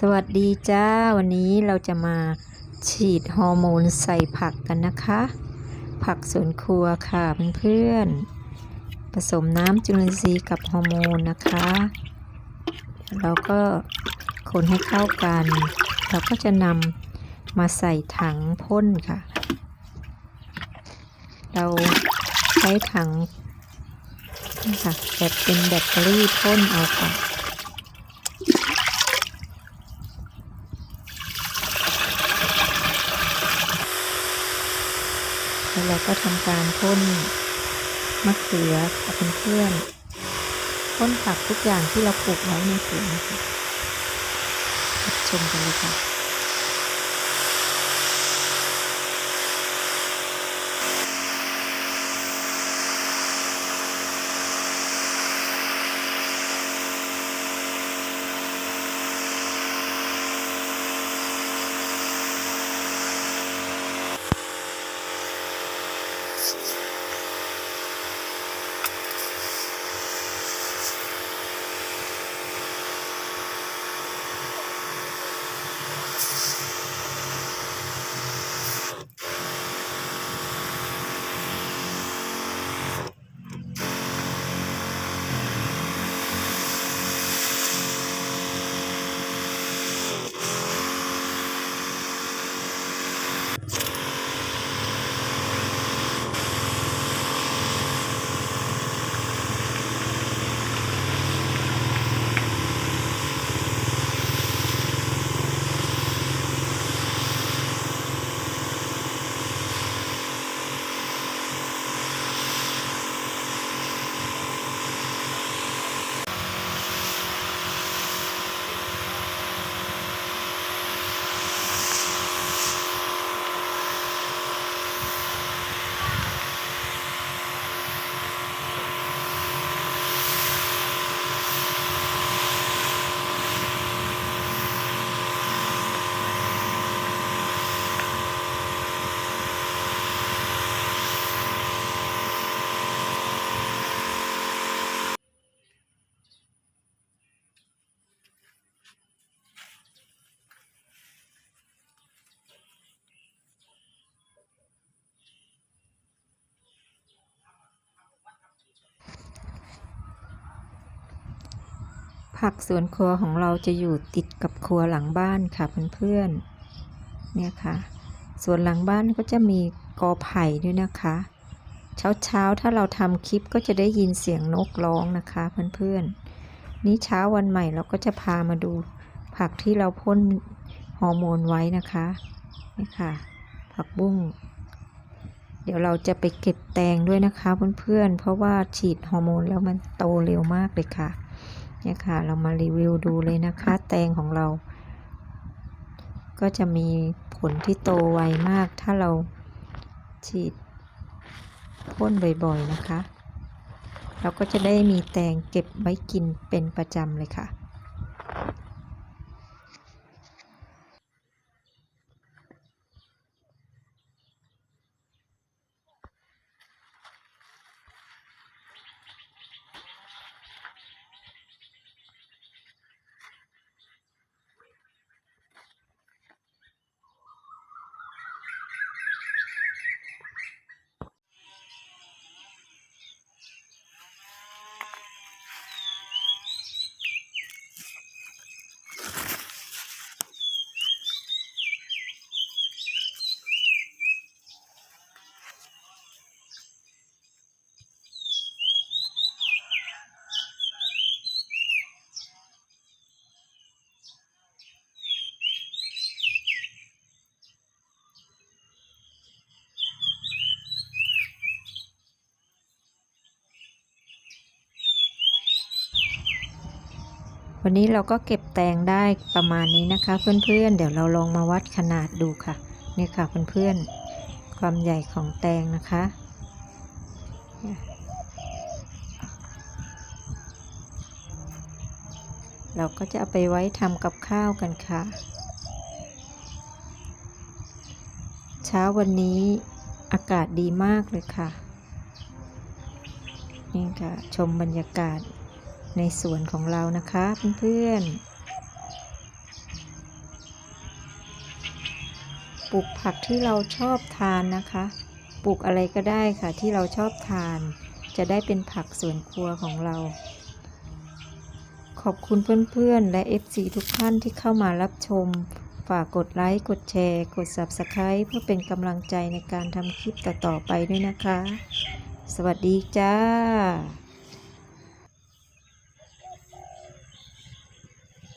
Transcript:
สวัสดีจ้า วันนี้เราจะมาฉีดฮอร์โมนใส่ผักกันนะคะ ผักสวนครัวค่ะเพื่อนๆผสมน้ำจุลินทรีย์กับฮอร์โมนนะคะเราก็คนให้เข้ากัน เราก็จะนำมาใส่ถังพ่นค่ะ เราใช้ถังนี่ค่ะแบบเป็นแบตเตอรี่พ่นเอาค่ะ แล้วเราก็ทำการพ่นมะเขือกับเพื่อนๆพ่นผักทุกอย่างที่เราปลูกไว้ในสวนค่ะชมกันเลยค่ะ Peace. ผักสวนครัวของเราจะอยู่ติดกับครัวหลังบ้านค่ะเพื่อนๆเนี่ยค่ะ ส่วนหลังบ้านก็จะมีกอไผ่ด้วยนะคะ เช้าๆถ้าเราทำคลิปก็จะได้ยินเสียงนกร้องนะคะเพื่อนๆนี้เช้าวันใหม่เราก็จะพามาดู ผักที่เราพ่นฮอร์โมนไว้นะคะนี่ค่ะ ผักบุ้งเดี๋ยวเราจะไปเก็บแตงด้วยนะคะเพื่อนๆ เพราะว่าฉีดฮอร์โมนแล้วมันโตเร็วมากเลยค่ะ เนี่ยค่ะเรามารีวิวดูเลยนะคะ แตงของเรา ก็จะมีผลที่โตไวมาก ถ้าเราฉีดพ่นบ่อยๆนะคะ เราก็จะได้มีแตงเก็บไว้กินเป็นประจำเลยค่ะ วันนี้เราก็เก็บแตงได้ประมาณนี้นะคะ เพื่อนๆ เดี๋ยวเราลองมาวัดขนาดดูค่ะ นี่ค่ะเพื่อนๆ ความใหญ่ของแตงนะคะ เราก็จะเอาไปไว้ทำกับข้าวกันค่ะ เช้าวันนี้อากาศดีมากเลยค่ะ นี่ค่ะ ชมบรรยากาศ ในสวนของเรานะคะเพื่อนๆ ปลูกผักที่เราชอบทานนะคะ ปลูกอะไรก็ได้ค่ะที่เราชอบทาน จะได้เป็นผักสวนครัวของเรา ขอบคุณเพื่อนๆ และ FC ทุกท่านที่เข้ามารับชม ฝากกดไลค์ กดแชร์ กด Subscribe เพื่อเป็นกำลังใจในการทำคลิปต่อๆไปด้วยนะคะ สวัสดีจ้า